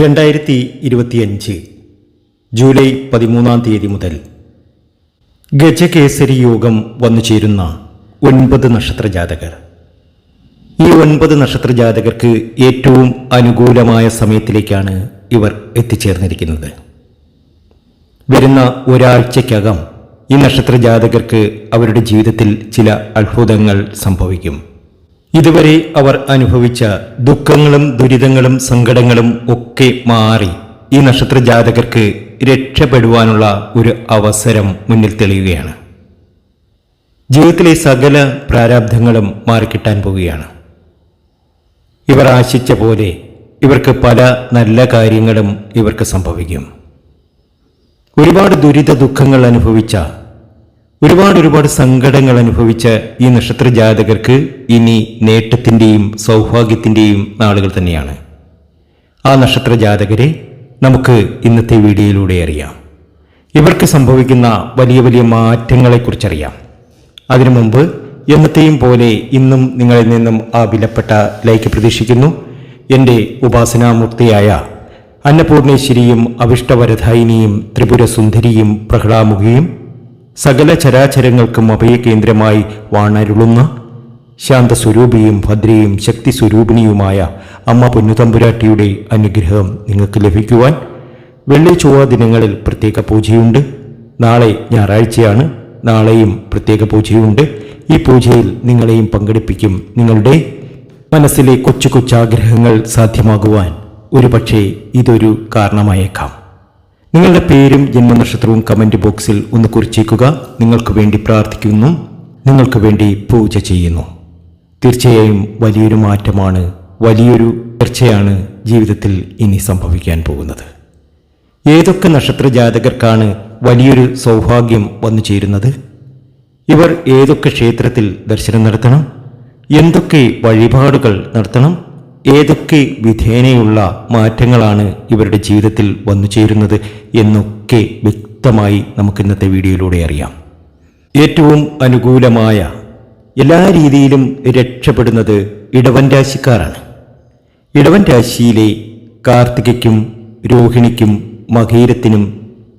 രണ്ടായിരത്തി ഇരുപത്തിയഞ്ച് ജൂലൈ പതിമൂന്നാം തീയതി മുതൽ ഗജകേസരി യോഗം വന്നു ചേരുന്ന ഒൻപത് നക്ഷത്ര ജാതകർ. ഈ ഒൻപത് നക്ഷത്ര ജാതകർക്ക് ഏറ്റവും അനുകൂലമായ സമയത്തിലേക്കാണ് ഇവർ എത്തിച്ചേർന്നിരിക്കുന്നത്. വരുന്ന ഒരാഴ്ചയ്ക്കകം ഈ നക്ഷത്ര ജാതകർക്ക് അവരുടെ ജീവിതത്തിൽ ചില അത്ഭുതങ്ങൾ സംഭവിക്കും. ഇതുവരെ അവർ അനുഭവിച്ച ദുഃഖങ്ങളും ദുരിതങ്ങളും സങ്കടങ്ങളും ഒക്കെ മാറി ഈ നക്ഷത്ര ജാതകർക്ക് രക്ഷപ്പെടുവാനുള്ള ഒരു അവസരം മുന്നിൽ തെളിയുകയാണ്. ജീവിതത്തിലെ സകല പ്രാരാബ്ധങ്ങളും മാറിക്കിട്ടാൻ പോവുകയാണ്. ഇവർ ആശിച്ച പോലെ ഇവർക്ക് പല നല്ല കാര്യങ്ങളും ഇവർക്ക് സംഭവിക്കും. ഒരുപാട് ദുരിത ദുഃഖങ്ങൾ അനുഭവിച്ച ഒരുപാട് ഒരുപാട് സങ്കടങ്ങൾ അനുഭവിച്ച ഈ നക്ഷത്ര ജാതകർക്ക് ഇനി നേട്ടത്തിന്റെയും സൗഭാഗ്യത്തിന്റെയും നാളുകൾ തന്നെയാണ്. ആ നക്ഷത്ര ജാതകരെ നമുക്ക് ഇന്നത്തെ വീഡിയോയിലൂടെ അറിയാം. ഇവർക്ക് സംഭവിക്കുന്ന വലിയ വലിയ മാറ്റങ്ങളെക്കുറിച്ചറിയാം. അതിനു മുമ്പ് എന്നത്തെയും പോലെ ഇന്നും നിങ്ങളിൽ നിന്നും ആ വിലപ്പെട്ട ലൈക്ക് പ്രതീക്ഷിക്കുന്നു. എന്റെ ഉപാസനാമൂർത്തിയായ അന്നപൂർണേശ്വരിയും അവിഷ്ടവരധായിനിയും ത്രിപുര സുന്ദരിയും പ്രഹ്ലാമുഖിയും സകല ചരാചരങ്ങൾക്കും അഭയകേന്ദ്രമായി വാണരുളുന്ന ശാന്തസ്വരൂപിയും ഭദ്രയും ശക്തി സ്വരൂപിണിയുമായ അമ്മ പൊന്നുതമ്പുരാട്ടിയുടെ അനുഗ്രഹം നിങ്ങൾക്ക് ലഭിക്കുവാൻ വെള്ളി ചൊവ്വ ദിനങ്ങളിൽ പ്രത്യേക പൂജയുണ്ട്. നാളെ ഞായറാഴ്ചയാണ്. നാളെയും പ്രത്യേക പൂജയുണ്ട്. ഈ പൂജയിൽ നിങ്ങളെയും പങ്കെടുപ്പിക്കും നിങ്ങളുടെ മനസ്സിലെ കൊച്ചു കൊച്ചാഗ്രഹങ്ങൾ സാധ്യമാകുവാൻ ഒരുപക്ഷെ ഇതൊരു കാരണമായേക്കാം. നിങ്ങളുടെ പേരും ജന്മനക്ഷത്രവും കമന്റ് ബോക്സിൽ ഒന്ന് കുറിച്ചേക്കുക. നിങ്ങൾക്ക് വേണ്ടി പ്രാർത്ഥിക്കുന്നു. നിങ്ങൾക്ക് വേണ്ടി പൂജ ചെയ്യുന്നു. തീർച്ചയായും വലിയൊരു മാറ്റമാണ് വലിയൊരു ഉയർച്ചയാണ് ജീവിതത്തിൽ ഇനി സംഭവിക്കാൻ പോകുന്നത്. ഏതൊക്കെ നക്ഷത്ര ജാതകർക്കാണ് വലിയൊരു സൗഭാഗ്യം വന്നു ചേരുന്നത്? ഇവർ ഏതൊക്കെ ക്ഷേത്രത്തിൽ ദർശനം നടത്തണം? എന്തൊക്കെ വഴിപാടുകൾ നടത്തണം? ഏതൊക്കെ വിധേനയുള്ള മാറ്റങ്ങളാണ് ഇവരുടെ ജീവിതത്തിൽ വന്നു ചേരുന്നത് എന്നൊക്കെ വ്യക്തമായി നമുക്ക് ഇന്നത്തെ വീഡിയോയിലൂടെ അറിയാം. ഏറ്റവും അനുകൂലമായ എല്ലാ രീതിയിലും രക്ഷപ്പെടുന്നത് ഇടവൻ രാശിക്കാരാണ്. ഇടവൻ രാശിയിലെ കാർത്തികയ്ക്കും രോഹിണിക്കും മകീരത്തിനും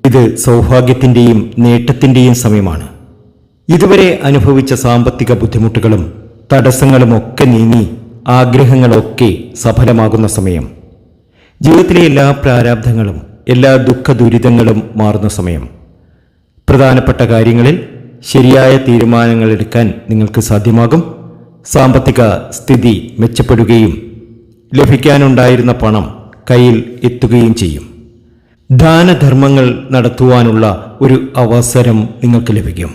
ഇത് സൗഭാഗ്യത്തിന്റെയും നേട്ടത്തിന്റെയും സമയമാണ്. ഇതുവരെ അനുഭവിച്ച സാമ്പത്തിക ബുദ്ധിമുട്ടുകളും തടസ്സങ്ങളുമൊക്കെ നീങ്ങി ആഗ്രഹങ്ങളൊക്കെ സഫലമാകുന്ന സമയം. ജീവിതത്തിലെ എല്ലാ പ്രാരാബ്ധങ്ങളും എല്ലാ ദുഃഖ ദുരിതങ്ങളും മാറുന്ന സമയം. പ്രധാനപ്പെട്ട കാര്യങ്ങളിൽ ശരിയായ തീരുമാനങ്ങൾ എടുക്കാൻ നിങ്ങൾക്ക് സാധ്യമാകും. സാമ്പത്തിക സ്ഥിതി മെച്ചപ്പെടുകയും ലഭിക്കാനുണ്ടായിരുന്ന പണം കയ്യിൽ എത്തുകയും ചെയ്യും. ദാനധർമ്മങ്ങൾ നടത്തുവാനുള്ള ഒരു അവസരം നിങ്ങൾക്ക് ലഭിക്കും.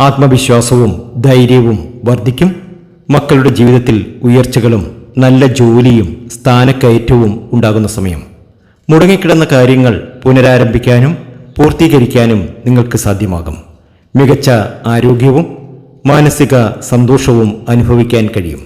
ആത്മവിശ്വാസവും ധൈര്യവും വർദ്ധിക്കും. മക്കളുടെ ജീവിതത്തിൽ ഉയർച്ചകളും നല്ല ജോലിയും സ്ഥാനക്കയറ്റവും ഉണ്ടാകുന്ന സമയം. മുടങ്ങിക്കിടന്ന കാര്യങ്ങൾ പുനരാരംഭിക്കാനും പൂർത്തീകരിക്കാനും നിങ്ങൾക്ക് സാധ്യമാകും. മികച്ച ആരോഗ്യവും മാനസിക സന്തോഷവും അനുഭവിക്കാൻ കഴിയും.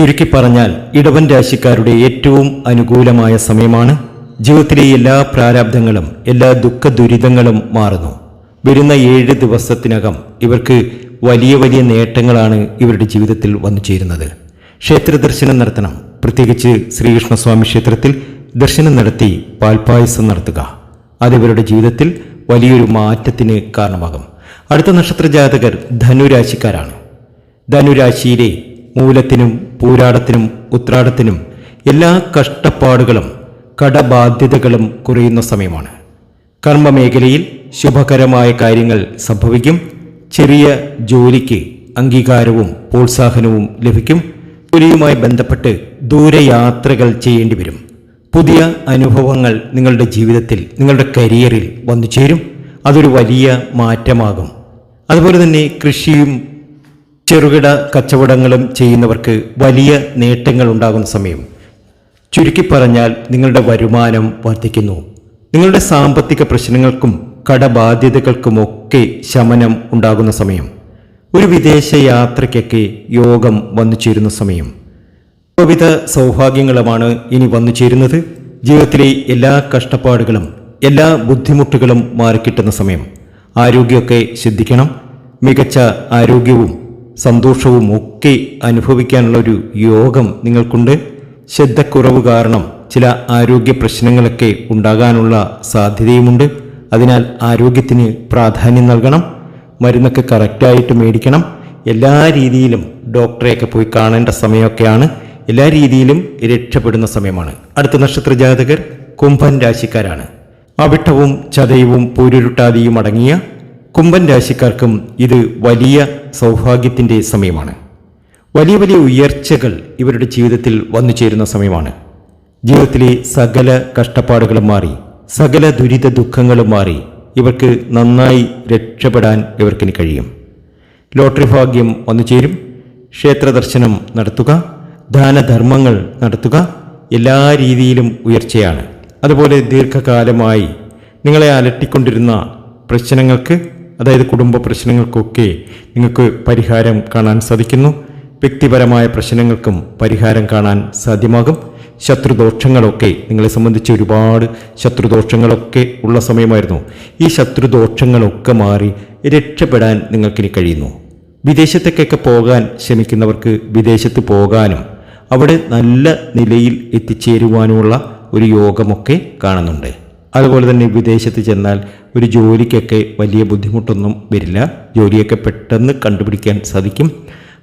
ചുരുക്കി പറഞ്ഞാൽ ഇടവൻ രാശിക്കാരുടെ ഏറ്റവും അനുകൂലമായ സമയമാണ്. ജീവിതത്തിലെ എല്ലാ പ്രാരാബ്ധങ്ങളും എല്ലാ ദുഃഖ ദുരിതങ്ങളും മാറുന്നു. വരുന്ന ഏഴ് ദിവസത്തിനകം ഇവർക്ക് വലിയ വലിയ നേട്ടങ്ങളാണ് ഇവരുടെ ജീവിതത്തിൽ വന്നു ചേരുന്നത്. ക്ഷേത്ര ദർശനം നടത്തണം. പ്രത്യേകിച്ച് ശ്രീകൃഷ്ണസ്വാമി ക്ഷേത്രത്തിൽ ദർശനം നടത്തി പാൽപായസം നടത്തുക. അത് ഇവരുടെ ജീവിതത്തിൽ വലിയൊരു മാറ്റത്തിന് കാരണമാകും. അടുത്ത നക്ഷത്ര ജാതകർ ധനുരാശിക്കാരാണ്. ധനുരാശിയിലെ മൂലത്തിനും പൂരാടത്തിനും ഉത്രാടത്തിനും എല്ലാ കഷ്ടപ്പാടുകളും കടബാധ്യതകളും കുറയുന്ന സമയമാണ്. കർമ്മമേഖലയിൽ ശുഭകരമായ കാര്യങ്ങൾ സംഭവിക്കും. ചെറിയ ജോലിക്ക് അംഗീകാരവും പ്രോത്സാഹനവും ലഭിക്കും. ജോലിയുമായി ബന്ധപ്പെട്ട് ദൂരയാത്രകൾ ചെയ്യേണ്ടി വരും. പുതിയ അനുഭവങ്ങൾ നിങ്ങളുടെ ജീവിതത്തിൽ നിങ്ങളുടെ കരിയറിൽ വന്നു ചേരും. അതൊരു വലിയ മാറ്റമാകും. അതുപോലെ തന്നെ കൃഷിയും ചെറുകിട കച്ചവടങ്ങളും ചെയ്യുന്നവർക്ക് വലിയ നേട്ടങ്ങൾ ഉണ്ടാകുന്ന സമയം. ചുരുക്കി പറഞ്ഞാൽ നിങ്ങളുടെ വരുമാനം വർദ്ധിക്കുന്നു. നിങ്ങളുടെ സാമ്പത്തിക പ്രശ്നങ്ങൾക്കും കടബാധ്യതകൾക്കുമൊക്കെ ശമനം ഉണ്ടാകുന്ന സമയം. ഒരു വിദേശ യാത്രയ്ക്കൊക്കെ യോഗം വന്നു ചേരുന്ന സമയം. വിവിധ സൗഭാഗ്യങ്ങളുമാണ് ഇനി വന്നു ചേരുന്നത്. ജീവിതത്തിലെ എല്ലാ കഷ്ടപ്പാടുകളും എല്ലാ ബുദ്ധിമുട്ടുകളും മാറിക്കിട്ടുന്ന സമയം. ആരോഗ്യമൊക്കെ ശ്രദ്ധിക്കണം മികച്ച ആരോഗ്യവും സന്തോഷവും ഒക്കെ അനുഭവിക്കാനുള്ള ഒരു യോഗം നിങ്ങൾക്കുണ്ട്. ശ്രദ്ധക്കുറവ് കാരണം ചില ആരോഗ്യ പ്രശ്നങ്ങളൊക്കെ ഉണ്ടാകാനുള്ള സാധ്യതയുമുണ്ട്. അതിനാൽ ആരോഗ്യത്തിന് പ്രാധാന്യം നൽകണം മരുന്നൊക്കെ കറക്റ്റായിട്ട് മേടിക്കണം. എല്ലാ രീതിയിലും ഡോക്ടറെയൊക്കെ പോയി കാണേണ്ട സമയമൊക്കെയാണ്. എല്ലാ രീതിയിലും രക്ഷപ്പെടുന്ന സമയമാണ്. അടുത്ത നക്ഷത്ര ജാതകർ കുംഭൻ രാശിക്കാരാണ്. അവിട്ടവും ചതയവും പൂരുരുട്ടാതിയും അടങ്ങിയ കുംഭൻ രാശിക്കാർക്കും ഇത് വലിയ സൗഭാഗ്യത്തിന്റെ സമയമാണ്. വലിയ വലിയ ഉയർച്ചകൾ ഇവരുടെ ജീവിതത്തിൽ വന്നു ചേരുന്ന സമയമാണ്. ജീവിതത്തിലെ സകല കഷ്ടപ്പാടുകളും മാറി. സകല ദുരിത ദുഃഖങ്ങളും മാറി ഇവർക്ക് നന്നായി രക്ഷപ്പെടാൻ ഇവർക്കിന് കഴിയും. ലോട്ടറി ഭാഗ്യം വന്നു ചേരും. ക്ഷേത്ര ദർശനം നടത്തുക. ദാനധർമ്മങ്ങൾ നടത്തുക. എല്ലാ രീതിയിലും ഉയർച്ചയാണ്. അതുപോലെ ദീർഘകാലമായി നിങ്ങളെ അലട്ടിക്കൊണ്ടിരുന്ന പ്രശ്നങ്ങൾക്ക് അതായത് കുടുംബ പ്രശ്നങ്ങൾക്കൊക്കെ നിങ്ങൾക്ക് പരിഹാരം കാണാൻ സാധിക്കുന്നു. വ്യക്തിപരമായ പ്രശ്നങ്ങൾക്കും പരിഹാരം കാണാൻ സാധ്യമാകും. ശത്രുദോഷങ്ങളൊക്കെ നിങ്ങളെ സംബന്ധിച്ച് ഒരുപാട് ശത്രുദോഷങ്ങളൊക്കെ ഉള്ള സമയമായിരുന്നു. ഈ ശത്രുദോഷങ്ങളൊക്കെ മാറി രക്ഷപ്പെടാൻ നിങ്ങൾക്കിനി കഴിയുന്നു. വിദേശത്തേക്കൊക്കെ പോകാൻ ശ്രമിക്കുന്നവർക്ക് വിദേശത്ത് പോകാനും അവിടെ നല്ല നിലയിൽ എത്തിച്ചേരുവാനുമുള്ള ഒരു യോഗമൊക്കെ കാണുന്നുണ്ട്. അതുപോലെ തന്നെ വിദേശത്ത് ചെന്നാൽ ഒരു ജോലിക്കൊക്കെ വലിയ ബുദ്ധിമുട്ടൊന്നും വരില്ല. ജോലിയൊക്കെ പെട്ടെന്ന് കണ്ടുപിടിക്കാൻ സാധിക്കും.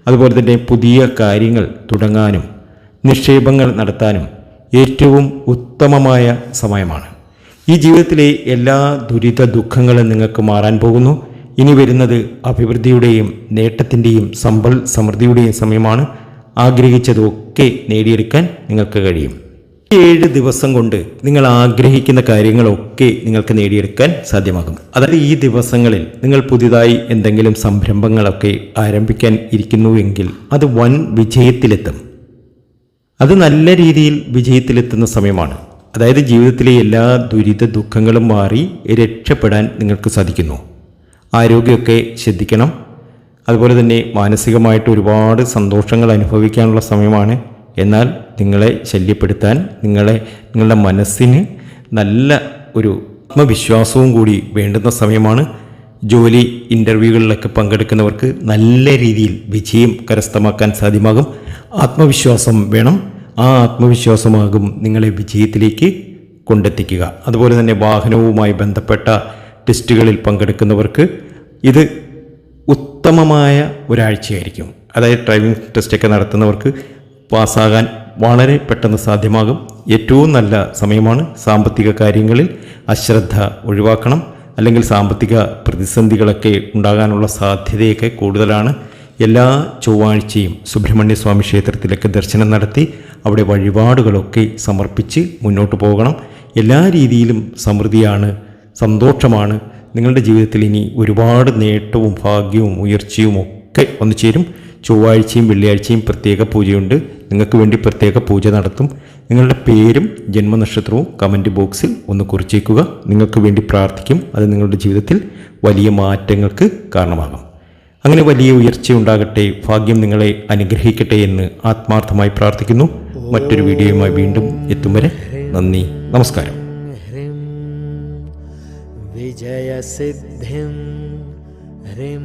അതുപോലെ തന്നെ പുതിയ കാര്യങ്ങൾ തുടങ്ങാനും നിക്ഷേപങ്ങൾ നടത്താനും ഏറ്റവും ഉത്തമമായ സമയമാണ്. ഈ ജീവിതത്തിലെ എല്ലാ ദുരിത ദുഃഖങ്ങളും നിങ്ങൾക്ക് മാറാൻ പോകുന്നു. ഇനി വരുന്നത് അഭിവൃദ്ധിയുടെയും നേട്ടത്തിന്റെയും സമ്പൽ സമൃദ്ധിയുടെയും സമയമാണ്. ആഗ്രഹിച്ചതൊക്കെ നേടിയെടുക്കാൻ നിങ്ങൾക്ക് കഴിയും. ഏഴ് ദിവസം കൊണ്ട് നിങ്ങൾ ആഗ്രഹിക്കുന്ന കാര്യങ്ങളൊക്കെ നിങ്ങൾക്ക് നേടിയെടുക്കാൻ സാധ്യമാകും. അതായത് ഈ ദിവസങ്ങളിൽ നിങ്ങൾ പുതിയതായി എന്തെങ്കിലും സംരംഭങ്ങളൊക്കെ ആരംഭിക്കാൻ ഇരിക്കുന്നുവെങ്കിൽ അത് വൻ വിജയത്തിലെത്തും. അത് നല്ല രീതിയിൽ വിജയത്തിലെത്തുന്ന സമയമാണ്. അതായത് ജീവിതത്തിലെ എല്ലാ ദുരിത ദുഃഖങ്ങളും മാറി രക്ഷപ്പെടാൻ നിങ്ങൾക്ക് സാധിക്കുന്നു. ആരോഗ്യമൊക്കെ ശ്രദ്ധിക്കണം. അതുപോലെ തന്നെ മാനസികമായിട്ട് ഒരുപാട് സന്തോഷങ്ങൾ അനുഭവിക്കാനുള്ള സമയമാണ്. എന്നാൽ നിങ്ങളെ ശല്യപ്പെടുത്താൻ നിങ്ങളെ നിങ്ങളുടെ മനസ്സിന് നല്ല ഒരു ആത്മവിശ്വാസവും കൂടി വേണ്ടുന്ന സമയമാണ്. ജോലി ഇന്റർവ്യൂകളിലൊക്കെ പങ്കെടുക്കുന്നവർക്ക് നല്ല രീതിയിൽ വിജയം കരസ്ഥമാക്കാൻ സാധ്യമാകും. ആത്മവിശ്വാസം വേണം. ആ ആത്മവിശ്വാസമാകും നിങ്ങളെ വിജയത്തിലേക്ക് കൊണ്ടെത്തിക്കുക. അതുപോലെ തന്നെ വാഹനവുമായി ബന്ധപ്പെട്ട ടെസ്റ്റുകളിൽ പങ്കെടുക്കുന്നവർക്ക് ഇത് ഉത്തമമായ ഒരാഴ്ചയായിരിക്കും. അതായത് ഡ്രൈവിംഗ് ടെസ്റ്റൊക്കെ നടത്തുന്നവർക്ക് പാസ്സാകാൻ വളരെ പെട്ടെന്ന് സാധ്യമാകും. ഏറ്റവും നല്ല സമയമാണ് സാമ്പത്തിക കാര്യങ്ങളിൽ അശ്രദ്ധ ഒഴിവാക്കണം. അല്ലെങ്കിൽ സാമ്പത്തിക പ്രതിസന്ധികളൊക്കെ ഉണ്ടാകാനുള്ള സാധ്യതയൊക്കെ കൂടുതലാണ്. എല്ലാ ചൊവ്വാഴ്ചയും സുബ്രഹ്മണ്യ സ്വാമി ക്ഷേത്രത്തിലൊക്കെ ദർശനം നടത്തി അവിടെ വഴിപാടുകളൊക്കെ സമർപ്പിച്ച് മുന്നോട്ട് പോകണം. എല്ലാ രീതിയിലും സമൃദ്ധിയാണ് സന്തോഷമാണ്. നിങ്ങളുടെ ജീവിതത്തിൽ ഇനി ഒരുപാട് നേട്ടവും ഭാഗ്യവും ഉയർച്ചയും ഒക്കെ വന്നു ചേരും. ചൊവ്വാഴ്ചയും വെള്ളിയാഴ്ചയും പ്രത്യേക പൂജയുണ്ട്. നിങ്ങൾക്ക് വേണ്ടി പ്രത്യേക പൂജ നടത്തും. നിങ്ങളുടെ പേരും ജന്മനക്ഷത്രവും കമന്റ് ബോക്സിൽ ഒന്ന് കുറിച്ചേക്കുക. നിങ്ങൾക്ക് വേണ്ടി പ്രാർത്ഥിക്കും. അത് നിങ്ങളുടെ ജീവിതത്തിൽ വലിയ മാറ്റങ്ങൾക്ക് കാരണമാകും. അങ്ങനെ വലിയ ഉയർച്ച ഉണ്ടാകട്ടെ ഭാഗ്യം നിങ്ങളെ അനുഗ്രഹിക്കട്ടെ എന്ന് ആത്മാർത്ഥമായി പ്രാർത്ഥിക്കുന്നു. മറ്റൊരു വീഡിയോയുമായി വീണ്ടും എത്തും വരെ നന്ദി നമസ്കാരം. വിജയസിദ്ധിം ഹ്രീം.